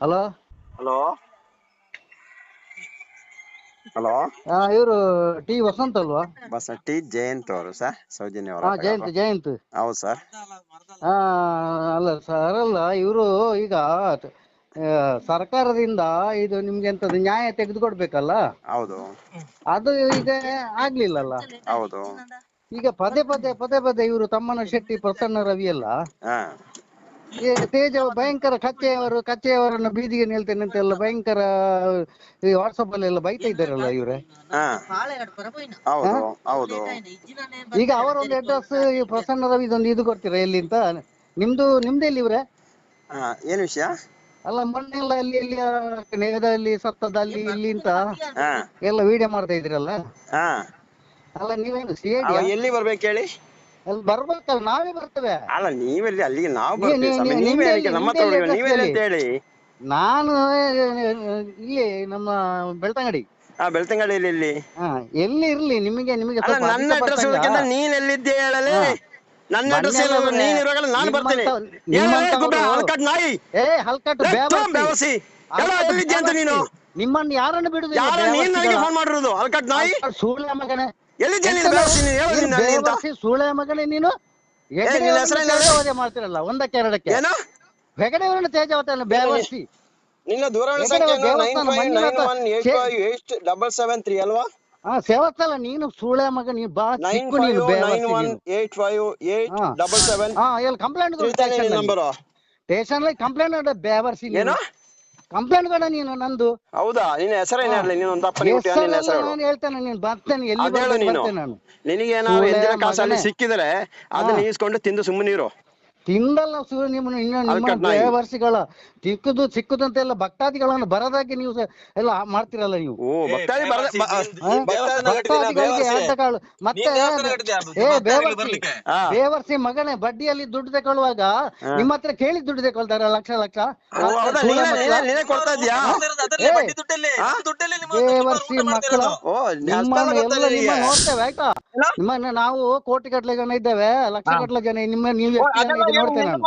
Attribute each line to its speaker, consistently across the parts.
Speaker 1: Hello?
Speaker 2: Hello? Hello?
Speaker 1: ಇವರು T Vasantha ಅಲ್ವಾ?
Speaker 2: Bus T Jayant ಅವರು ಸರ್ ಸೌಜನ್ಯ
Speaker 1: ಹಾ
Speaker 2: ಅವರ
Speaker 1: ಜಯಂತ್ ಜಯಂತ್.
Speaker 2: ಹೌದು ಸರ್.
Speaker 1: ಹಾ ಅಲ್ಲ ಸರ್ ಅಲ್ಲ ಇವರು ಈಗ ಆ, ಸರ್ಕಾರದಿಂದ ಇದು ನಿಮ್ಗೆ ಎಂತದ್ದು ನ್ಯಾಯ ತೆಗೆದುಕೊಡ್ಬೇಕಲ್ಲ?
Speaker 2: ಹೌದು.
Speaker 1: ಅದು ಈಗ ಆಗ್ಲಿಲ್ಲಲ್ಲ?
Speaker 2: ಹೌದು.
Speaker 1: ಈಗ ಪದೇ ಪದೇ ಪದೇ ಪದೇ ಇವರು ತಮ್ಮನ ಶೆಟ್ಟಿ ಪ್ರಸನ್ನ ರವಿ ಅಲ್ಲ?
Speaker 2: ಹಾ.
Speaker 1: ಈ ತೇಜ ಭಯಂಕರ ಕಚ್ಚೆಯವರು ಕಚ್ಚೆಯವರನ್ನ ಬೀದಿಗೆ ನಿಲ್ತೇನೆ ಅಂತ ಎಲ್ಲ ಭಯಂಕರ ಈ ವಾಟ್ಸಪ್ ಅಲ್ಲಿ ಎಲ್ಲ ಬೈತಾ ಇದ್ದಾರಲ್ಲ ಇವ್ರೆ?
Speaker 2: ಹಾ. ಹೌದು ಹೌದು.
Speaker 1: ಈಗ ಅವರೊಂದು ಅಡ್ರೆಸ್ ಈ ಪ್ರಸನ್ನ ರವಿ ಇದೊಂದು ಇದು ಕೊಡ್ತೀರಾ ಎಲ್ಲಿ ಅಂತ? ನಿಮ್ದು ನಿಮ್ದು ಎಲ್ಲಿ ಇವ್ರೆ?
Speaker 2: ಏನು ಏನ್ ವಿಷಯ?
Speaker 1: ಅಲ್ಲ ಮೊನ್ನೆಲ್ಲ ಅಲ್ಲಿ ಇಲ್ಲಿ ನೆಗದಲ್ಲಿ ಸತ್ತದಲ್ಲಿ ಇಲ್ಲಿ ಅಂತ
Speaker 2: ಹಾ.
Speaker 1: ಎಲ್ಲ ವಿಡಿಯೋ ಮಾಡ್ತಾ ಇದ್ರಲ್ಲ?
Speaker 2: ಹಾ.
Speaker 1: ಅಲ್ಲ ನೀವೇನು ಸಿ
Speaker 2: ಅವ ಎಲ್ಲಿ ಬರ್ಬೇಕು ಹೇಳಿ?
Speaker 1: ಅಲ್ಲಿ ಬರ್ಬೇಕಲ್ಲ ನಾವೇ ಬರ್ತೇವೆ.
Speaker 2: ಅಲ್ಲ ನೀವೆಲ್ಲಿ ಅಲ್ಲಿಗೆ ನಾವು ಬರ್ತೀವಿ ಸ್ವಾಮಿ. ನೀವೇ ನಮ್ಮ ಹತ್ರ
Speaker 1: ನಿಮ್ದೆ
Speaker 2: ಹುಡುಗ ನೀವೆಲ್ಲಿ ಅಂತ ಹೇಳಿ
Speaker 1: ನಾನು ಇಲ್ಲಿ ನಮ್ಮ ಬೆಳ್ತಂಗಡಿ.
Speaker 2: ಆ ಬೆಳ್ತಂಗಡಿಯಲ್ಲಿ ಇಲ್ಲಿ
Speaker 1: ಹಾ ಎಲ್ಲಿ ಇರ್ಲಿ ನಿಮಗೆ ನಿಮಗೆ
Speaker 2: ಅಲ್ಲ
Speaker 1: ಸ್ವಲ್ಪ
Speaker 2: ನನ್ನ
Speaker 1: ಅಧಿಕ
Speaker 2: ಅಡ್ರೆಸ್ ಹುಡುಕಿಂತ ನೀನ್ ಎಲ್ಲಿದ್ದೆ ಹೇಳಲಿ? ನನ್ನ ಅಡ್ರೆಸ್ ಇಲ್ಲ ನೀನ್ ಇರುವಾಗ ನಾನು ಬರ್ತೇನೆ.
Speaker 1: ಹಲ್ಕಟ್
Speaker 2: ನಾಯಿ.
Speaker 1: ಏ ಹಲ್ಕಟ್ಟು
Speaker 2: ಏ, ಥು. ಬೇವಸಿ. ಎಲ್ಲ ಅಂತ ನೀನು?
Speaker 1: ನಿಮ್ಮನ್ನ ಯಾರನ್ನು ಬಿಡುದು
Speaker 2: ಯಾರು ನೀನ್ ನನಗೆ ಫೋನ್ ಮಾಡಿರೋದು? ಅಲ್ಕಟ್ ನಾಯಿ?
Speaker 1: ಸೂಳ್ಯ ಮಗನೇ.
Speaker 2: ನೀನು ನೀನು? ಹೇಳು
Speaker 1: ನೀನು
Speaker 2: ನೀನು ಅಲ್ಲಿ
Speaker 1: ಸೂಳೆ ಮಗನೇ ನೀನು? ಮಾಡ್ತಿರಲ್ಲ ಒಂದಕ್ಕೆ ಎರಡಕ್ಕೆ.
Speaker 2: ಏನು?
Speaker 1: ತೇಜಾವತೆ ಬೇವರ್ಸಿ
Speaker 2: ನಿನ್ನ ದೂರವಾಣಿ
Speaker 1: ಯಾಕಂದ್ರೆ
Speaker 2: ಸಂಖ್ಯೆ ನೈನ್
Speaker 1: ದೇವಸ್ಥಾನ
Speaker 2: five nine
Speaker 1: Manjunatha
Speaker 2: one eight
Speaker 1: ಚೇ-
Speaker 2: five eight double seven three ಅಲ್ವಾ?
Speaker 1: ಹಾ ಸೇವತ್ತಲ್ಲ ನೀನು ಸೂಳೆ ಮಗ ನೀನು ಬಾ
Speaker 2: ನೈನ್
Speaker 1: ಚಿಕ್ಕು
Speaker 2: ಫೈವ್
Speaker 1: ನೀನು
Speaker 2: ನೈನ್
Speaker 1: ಬೇವರ್ಸಿ
Speaker 2: ಒನ್
Speaker 1: ನೀನು.
Speaker 2: ಏಟ್ ಫೈವ್ ಏಟ್
Speaker 1: ಹಾ.
Speaker 2: Double seven.
Speaker 1: ಹಾ ಎಲ್ಲಿ complaint
Speaker 2: station number
Speaker 1: station complaint ಬೇವರ್ಸಿ
Speaker 2: ಏನು?
Speaker 1: ಕಂಪ್ಲೇಂಟ್ ಬೇಡ ನೀನು ನಂದು.
Speaker 2: ಹೌದಾ? ನಿನ್ನ ಹೆಸರು ಹೇಳಲಿ ನೀನು ಒಂದು ಹುಟ್ಟಿ ನಿನ್ನ ಹೆಸರು ಹೇಳು.
Speaker 1: ನಾನು ಹೇಳ್ತೇನೆ ನೀನು ಬರ್ತೇನೆ ಎಲ್ಲಿ
Speaker 2: ಅದ್ ಹೇಳು
Speaker 1: ಬರ್ಬೇಕು
Speaker 2: ನೀನು.
Speaker 1: ಬರ್ತೇನೆ ನಾನು.
Speaker 2: ನಿನಗೆ ಏನಾದ್ರು ಎಂದಿನ ಕಾಸಲ್ಲಿ ಸಿಕ್ಕಿದ್ರೆ ಅದನ್ನ. ಈಸ್ಕೊಂಡು ತಿಂದು ಸುಮ್ಮನಿರು.
Speaker 1: ತಿಂದಲ್ಲ ಸೂರ್ಯ ನಿಮ್ಮ ಇನ್ನು ನಿಮ್ಮ
Speaker 2: ವರ್ಷಗಳ ನಾಯಿ.
Speaker 1: ಬೇವರ್ಸಿಗಳ ಎಲ್ಲ ಭಕ್ತಾದಿಗಳನ್ನು ಬರದಾಗಿ ನೀವು ಎಲ್ಲ ಮಾಡ್ತಿರಲ್ಲ ನೀವು. ಭಕ್ತಾದಿಗಳಿಗೆ ಅಡ್ಡ ಕಾಳು ಮತ್ತೆ ಏ ಬೇವರ್ಸಿ. ಬೇವರ್ಸಿ ಮಗನೇ ಬಡ್ಡಿಯಲ್ಲಿ ದುಡ್ಡು ತಗೊಳ್ಳುವಾಗ ನಿಮ್ಮ ಹತ್ರ ಕೇಳಿ ದುಡ್ಡು ತಗೊಳ್ತಾರ ಲಕ್ಷ ಲಕ್ಷ. ಬೇವರ್ಸಿ ಮಕ್ಕಳ
Speaker 2: ಓ
Speaker 1: ನಿಮ್ಮನ್ನ ಎಲ್ಲ ನಿಮ್ಮ ನೋಡ್ತೇವೆ ಆಯ್ತಾ?
Speaker 2: ಏನು?
Speaker 1: ನಿಮ್ಮನ್ನ ನಾವು ಕೋಟಿ ಗಟ್ಟಲೆ ಜನ ಇದ್ದೇವೆ ಲಕ್ಷ ಗಟ್ಟಲೆ ಜನ ನಿಮ್ಮ ನೀವು ಎಷ್ಟು ಜನ ಇದೆ ನೋಡ್ತೇನೆ ನಾನು.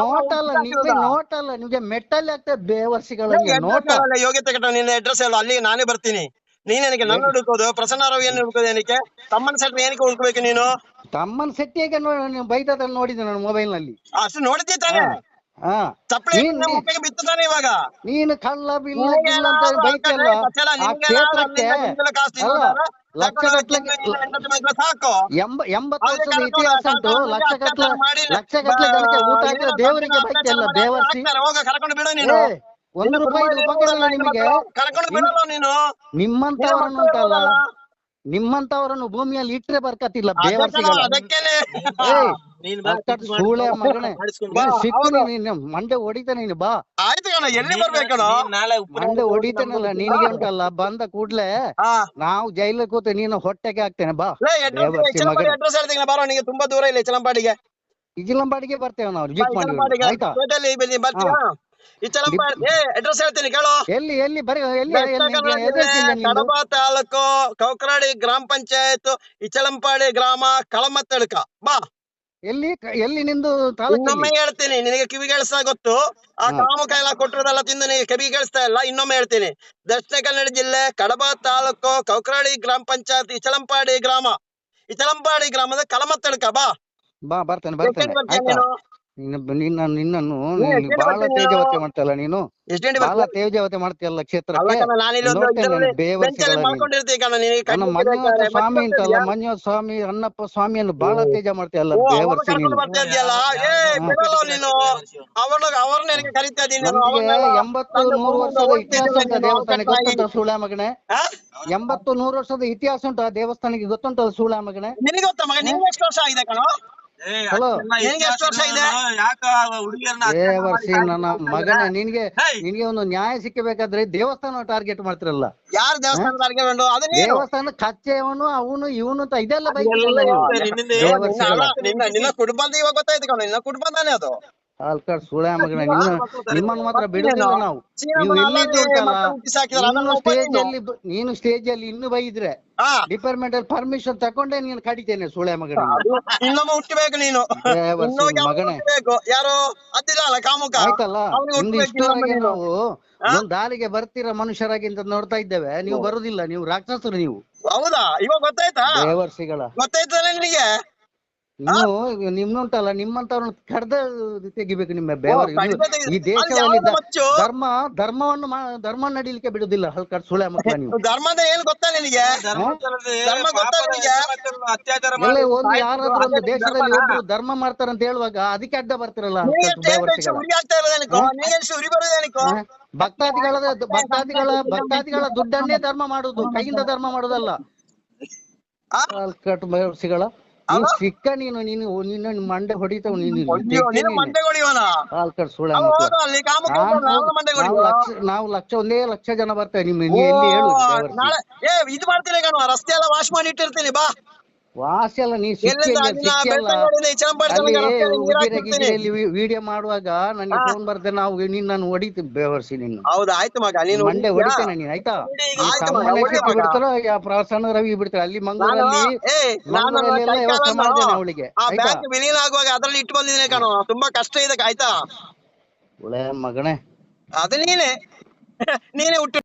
Speaker 1: ನೋಟಲ್ಲ ನಿಮ್ಗೆ ನೋಟಲ್ಲ ನಿಮ್ಗೆ ಮೆಟ್ಟಲ್ಲಿ ಆಗ್ತದೆ ಬೇವರ್ಸಿಗಳಿಗೆ ನೋಟ.
Speaker 2: ಯೋಗ್ಯತೆ ಕಟ್ಟ ನಿನ್ನ ಅಡ್ರೆಸ್ ಹೇಳು ಅಲ್ಲಿಗೆ ನಾನೇ ಬರ್ತೀನಿ. ನೀನ್ ಏನಕ್ಕೆ ನನ್ನ ಹುಡುಕೋದು ಪ್ರಸನ್ನ ರವಿಯನ್ನು ಹುಡುಕೋದು ಏನಕ್ಕೆ? ತಮ್ಮನ ಸೆಟ್ ಏನಕ್ಕೆ ಹುಡುಕ್ಬೇಕು ನೀನು?
Speaker 1: ತಮ್ಮನ್ ಸೆಟ್ಟಿಗೆ ನೋಡಿ ಬೈತದ ನೋಡಿದ್ದೆ ನಾನು ಮೊಬೈಲ್ನಲ್ಲಿ
Speaker 2: ಅಷ್ಟು ನೋಡಿದ್ದೆ ತಾನೆ?
Speaker 1: ನೀನ್- ಕಳ್ಳ ಬಿಲ್ಲ ಅಂತ
Speaker 2: ಕಚ್ಚಲ,
Speaker 1: ಆ ಕ್ಷೇತ್ರಕ್ಕೆ ಅಲ್ಲ ಎಂಬತ್ತು ವರ್ಷದ ಇತಿಹಾಸ ಉಂಟು.
Speaker 2: ಲಕ್ಷಗಟ್ಲೆ
Speaker 1: ಲಕ್ಷ
Speaker 2: ಮಾಡಿ.
Speaker 1: ಲಕ್ಷ ಜನಕ್ಕೆ ಊಟ ದೇವರಿಗೆ
Speaker 2: ಬಿಡು ನೀನು.
Speaker 1: ಏ ಒಂದು ರೂಪಾಯಿ ಉಪಕರಣ ನಿಮಗೆ
Speaker 2: ಕರ್ಕೊಂಡು ಬಿಡಲ್ಲ ನೀನು.
Speaker 1: ನಿಮ್ಮಂತವರನ್ನು ಉಂಟಲ್ಲ?
Speaker 2: ಮಕ್ಕಳು
Speaker 1: ನಿಮ್ಮಂತವರನ್ನು ಭೂಮಿಯಲ್ಲಿ ಇಟ್ರೆ ಬರ್ಕತ್ತಿಲ್ಲ ಸೂಳೆ ಮಗನೇ.
Speaker 2: ಬಾ,
Speaker 1: ನೀನು ಸಿಕ್ಕು
Speaker 2: ಹೌದು.
Speaker 1: ನೀನು ಮಂಡೆ ಹೊಡಿತಾನೆ ನೀನು ಬಾ.
Speaker 2: ಆಯ್ತು ಕಣ ಎಲ್ಲಿ ಬರ್ಬೇಕಣ
Speaker 1: ಮಂಡೆ ಹೊಡಿತಾನಲ್ಲ ನಿನಗೆ ಉಂಟಲ್ಲ ಬಂದ ಕೂಡ್ಲೆ
Speaker 2: ಹಾ.
Speaker 1: ನಾವು ಜೈಲಿಗೆ ಕೂತು ನೀನು ಹೊಟ್ಟೆಗೆ ಹಾಕ್ತೇನೆ ಬಾ.
Speaker 2: ತುಂಬಾ ದೂರ ಇಲ್ಲ ಚಲಂಪಾಡಿಗೆ
Speaker 1: ಇಜಿಲಂಬಾಡಿಗೆ ಬರ್ತೇವೆ ನಾವು ಜಿಪ್ ಮಾಡಿ
Speaker 2: ಚಲಂಪಾಡಿಗೆ
Speaker 1: ಆಯ್ತಾ?
Speaker 2: ಏ ಅಡ್ರೆಸ್ ಹೇಳ್ತೀನಿ ಕೇಳು.
Speaker 1: ಎಲ್ಲಿ ಎಲ್ಲಿ ಬರೀ
Speaker 2: ಕಡಬ ತಾಲೂಕು ಕೌಕರಾಡಿ ಗ್ರಾಮ ಪಂಚಾಯತ್ ಇಚಲಂಪಾಡಿ ಗ್ರಾಮ ಕಳಮತ್ತಳ್ಕ. ಬಾ.
Speaker 1: ಎಲ್ಲಿ ಎಲ್ಲಿ ನಿಂದು ತಾಲೂಕು
Speaker 2: ಇನ್ನೊಮ್ಮೆ ಹೇಳ್ತೀನಿ ನಿನಗೆ ಕಿವಿ ಕೇಳಿಸ್ತಾ ಗೊತ್ತು? ಆ
Speaker 1: ಹಾ.
Speaker 2: ಕಾಮುಕ ಎಲ್ಲ ಕೊಟ್ಟಿರೋದೆಲ್ಲ ತಿಂದು ನಿನಗೆ ಕಿವಿ ಕೇಳಿಸ್ತಾ ಇಲ್ಲ ಇನ್ನೊಮ್ಮೆ ಹೇಳ್ತೀನಿ. ದಕ್ಷಿಣ ಕನ್ನಡ ಜಿಲ್ಲೆ ಕಡಬ ತಾಲೂಕು ಕೌಕರಾಡಿ ಗ್ರಾಮ ಪಂಚಾಯತ್ ಇಚಲಂಪಾಡಿ ಗ್ರಾಮ. ಇಚಲಂಪಾಡಿ ಗ್ರಾಮದ ಕಳಮತ್ತಳ್ಕ ಬಾ.
Speaker 1: ಬಾ ಬರ್ತೇನೆ ಬರ್ತೇನೆ.
Speaker 2: ಬರ್ತೀಯ
Speaker 1: ಆಯ್ತಾ?
Speaker 2: ನೀನು?
Speaker 1: ನಿನ್ನ ನಿನ್ನ ನಿನ್ನನ್ನು
Speaker 2: ನೀನು
Speaker 1: ಬಹಳ ತೇಜವತೆ
Speaker 2: ನೀನು?
Speaker 1: ಮಾಡ್ತಲ್ಲ ನೀನು?
Speaker 2: ಎಷ್ಟು ಗಂಟೆ
Speaker 1: ಬಹಳ? ತೇಜವತೆ ಮಾಡ್ತೀಯಲ್ಲ
Speaker 2: ಕ್ಷೇತ್ರ
Speaker 1: ಕ್ಷೇತ್ರಕ್ಕೆ ನನ್ನ ಮಂಜುನಾಥ ಸ್ವಾಮಿ ಅಂತಲ್ಲ ಮಂಜುನಾಥ ಸ್ವಾಮಿ ಅಣ್ಣಪ್ಪ ಸ್ವಾಮಿಯನ್ನು ಬಹಳ ತೇಜ ಮಾಡ್ತೀಯಲ್ಲ ದೇವರ್ಸಿ ನೀನು. ಎಂಬತ್ತು ನೂರು ವರ್ಷದ ಇತಿಹಾಸ ಉಂಟು ದೇವಸ್ಥಾನಕ್ಕೆ.
Speaker 2: ಗೊತ್ತುಂಟು
Speaker 1: ಗೊತ್ತುಂಟ ಸೂಳ ಮಗನೇ? ಎಂಬತ್ತು ನೂರು ವರ್ಷದ ಇತಿಹಾಸ ಉಂಟು ಆ ದೇವಸ್ಥಾನಕ್ಕೆ. ಗೊತ್ತುಂಟು ಸೂಳ ಮಗನೇ?
Speaker 2: ನಿನಗೆ ಗೊತ್ತಾ ಮಗ ನಿಮ್ಗೆ ಎಷ್ಟು ವರ್ಷ ಆಗಿದೆ ಕಣೋ?
Speaker 1: ನನ್ನ ಮಗನ ನಿನ್ಗೆ! ನಿನ್ಗೆ ಒಂದು ನ್ಯಾಯ ಸಿಕ್ಕಬೇಕಾದ್ರೆ ದೇವಸ್ಥಾನ ಟಾರ್ಗೆಟ್ ಮಾಡ್ತಿರಲ್ಲ.
Speaker 2: ಯಾರು ದೇವಸ್ಥಾನ ಟಾರ್ಗೆಟ್
Speaker 1: ದೇವಸ್ಥಾನ ಕಚ್ಚೆಯವನು ಅವನು ಇವನು ಅಂತ ಇದೆಲ್ಲ
Speaker 2: ನಿನ್ನ- ಕುಟುಂಬ ಅಂತ ಇವಾಗ ಗೊತ್ತಾಯ್ತು ಕಣ ನಿನ್ನ ಕುಟುಂಬ ತಾನೇ ಅದು.
Speaker 1: ಆಲ್ಕಾಡ್ ಸುಳೆ ಮಗನ ನಿನ್ನ ನಿಮ್ಮನ್ನ ಮಾತ್ರ ಬಿಡುದಿಲ್ಲ ನಾವು. ನೀವು ನೀನು ಸ್ಟೇಜ್ ಅಲ್ಲಿ ನೀನು ಸ್ಟೇಜ್ ಅಲ್ಲಿ ಇನ್ನು ಬೈದ್ರೆ ಡಿಪಾರ್ಟ್ಮೆಂಟ್ ಅಲ್ಲಿ ಪರ್ಮಿಷನ್ ತಕೊಂಡೆ ನೀನು ಕಡಿತೇನೆ ಸುಳೆ ಮಗನ
Speaker 2: ಇನ್ನೊಮ್ಮೆ ಹುಟ್ಟಬೇಕು ನೀನು.
Speaker 1: ಮಗನೇ.
Speaker 2: ಯಾರೋ ಅದಿಲ್ಲ ಕಾಮುಕ.
Speaker 1: ಆಯ್ತಲ್ಲ? ಇಂದು ಇಷ್ಟವರೆಗೆ ನಾವು ಒಂದು ದಾರಿಗೆ ಬರ್ತೀರ ಮನುಷ್ಯರಾಗಿ ಅಂತ ನೋಡ್ತಾ ಇದ್ದೇವೆ. ನೀವು ಬರುದಿಲ್ಲ ನೀವು ರಾಕ್ಷಸರು ನೀವು.
Speaker 2: ಹೌದಾ? ಇವಾಗ ಗೊತ್ತಾಯ್ತಾ?
Speaker 1: ದೇವರ್ಸಿಗಳ
Speaker 2: ಗೊತ್ತಾಯ್ತಲ್ಲ ನಿನಗೆ?
Speaker 1: ಇನ್ನು ನಿಮ್ಮುಂಟಲ್ಲ ನಿಮ್ಮಂತವ್ರನ್ನ ಕಡ್ದ ತೆಗಿಬೇಕು ನಿಮ್ಮ ಬೆವರು. ಈ ದೇಶದಲ್ಲಿ? ಧರ್ಮ ಧರ್ಮವನ್ನು ಮಾ- ಧರ್ಮ ನಡೀಲಿಕ್ಕೆ ಬಿಡುದಿಲ್ಲ ಹಲ್ಕಡ್ ಸುಳೆ ಮಕ್ಕಳ ನೀವು.
Speaker 2: ಧರ್ಮದ ಏನು ಗೊತ್ತಾ ನಿನಗೆ? ಧರ್ಮ ಗೊತ್ತಾ ನಿಮಗೆ
Speaker 3: ಅತ್ಯಾಚಾರ
Speaker 1: ಎಲ್ಲ ಒಂದು ಯಾರಾದ್ರೂ ಒಂದು ದೇಶದಲ್ಲಿ ಒಬ್ರು ಧರ್ಮ ಮಾಡ್ತಾರಂತ ಹೇಳುವಾಗ ಅದಕ್ಕೆ ಅಡ್ಡ ಬರ್ತಿರಲ್ಲ ಭಕ್ತಾದಿಗಳ ಭಕ್ತಾದಿಗಳ ಭಕ್ತಾದಿಗಳ ದುಡ್ಡನ್ನೇ ಧರ್ಮ ಮಾಡುದು ಕೈಯಿಂದ ಧರ್ಮ ಮಾಡುದಲ್ಲ ಹಲ್ಕಟ್ ಬೇವರ್ಸಿಗಳ ನೀನು ಸಿಕ್ಕ ನೀನು ನೀನು ನೀನು ನಿನ್ನ ಮಂಡೆ ಹೊಡಿತಾವ್ ನೀನು ನಾವು ಲಕ್ಷ ಒಂದೇ ಲಕ್ಷ ಜನ ಬರ್ತೇವೆ ನಿಮ್ಮ ಎಲ್ಲಿ ಹೇಳು
Speaker 2: ನಾಳೆ ಏ ಇದು ಮಾಡ್ತೀನಿ ರಸ್ತೆ ಎಲ್ಲ ವಾಶ್ ಮಾಡಿ ಇಟ್ಟಿರ್ತೀನಿ ಬಾ.
Speaker 1: ವಾಸಿ ಅಲ್ಲ. ನೀ ವಿಡಿಯೋ ಮಾಡುವಾಗ ನನಗೆ ಫೋನ್ ಬರ್ದೆ ನಾವು ನೀನ್ ನಾನು ಹೊಡಿತೀನಿ ಬೇವರ್ಸಿ ನಿನ್ನ.
Speaker 2: ಹೌದಾ? ಆಯ್ತು ಮಗ ನೀನು
Speaker 1: ಮಂಡೆ? ಹೊಡಿತೇನೆ ನೀನ್ ಆಯ್ತಾ? ಬಿಡ್ತಾರ ಪ್ರಸನ್ನ ರವಿ ಬಿಡ್ತಾರೆ ಅಲ್ಲಿ ಮಂಗಳೂರಲ್ಲಿ ವ್ಯವಸ್ಥೆ
Speaker 2: ಕಾಲನ್ನು
Speaker 1: ಅವಳಿಗೆ
Speaker 2: ವಿಲೀನ ಆಗುವಾಗ ಅದ್ರಲ್ಲಿ ಇಟ್ಟು ಬಂದಿದ್ದೀನಿ ಕಣೋ ತುಂಬಾ ಕಷ್ಟ ಇದೆ ಆಯ್ತಾ?
Speaker 1: ಒಳ್ಳೆ ಮಗನೇ.
Speaker 2: ಅದು ನೀನೆ. ನೀನೆ ಹುಟ್ಟು